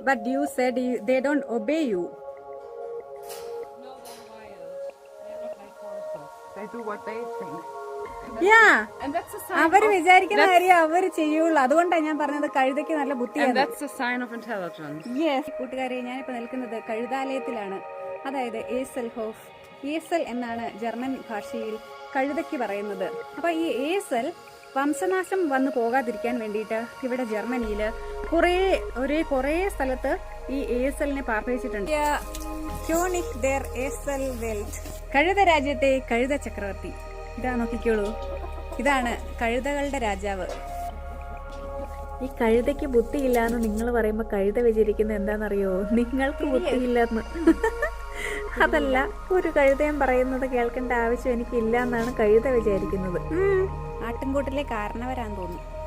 But you said you, they don't obey you. They do what they think. Yeah. And that's a sign our of, വിചാരിക്കുന്ന കാര്യം അവർ ചെയ്യുള്ളൂ അതുകൊണ്ടാണ് ഞാൻ പറഞ്ഞത് കഴുതയ്ക്ക് നല്ല and ബുദ്ധിയാണ് that's a sign of intelligence. Yes കൂട്ടുകാരെ ഞാനിപ്പോൾ നിൽക്കുന്നത് കഴുതാലയത്തിലാണ് അതായത് ഏസൽ ഹോഫ് ഏസൽ എന്നാണ് ജർമ്മൻ ഭാഷയിൽ കഴുതയ്ക്ക് പറയുന്നത് അപ്പൊ ഈ ഏസൽ വംശനാശം വന്നു പോകാതിരിക്കാൻ വേണ്ടിയിട്ട് ഇവിടെ ജർമ്മനിയിൽ കുറേ ഒരേ കുറേ സ്ഥലത്ത് ഈ എ പാർപ്പിച്ചിട്ടുണ്ട്. എല്ലിനെ പാർപ്പിച്ചിട്ടുണ്ട് കഴുത രാജ്യത്തെ കഴുത ചക്രവർത്തി. ഇതാ നോക്കിക്കോളൂ. ഇതാണ് കഴുതകളുടെ രാജാവ്. ഈ കഴുതയ്ക്ക് ബുദ്ധിയില്ല എന്ന് നിങ്ങൾ പറയുമ്പോൾ കഴുത വിചാരിക്കുന്നത് എന്താണെന്നറിയോ നിങ്ങൾക്ക് ബുദ്ധിയില്ലെന്ന്. അതല്ല ഒരു കഴുതയും പറയുന്നത് കേൾക്കേണ്ട ആവശ്യം എനിക്കില്ല എന്നാണ് കഴുത വിചാരിക്കുന്നത്. ആട്ടിൻകൂട്ടിലെ കാരണവരാന്ന് തോന്നുന്നു.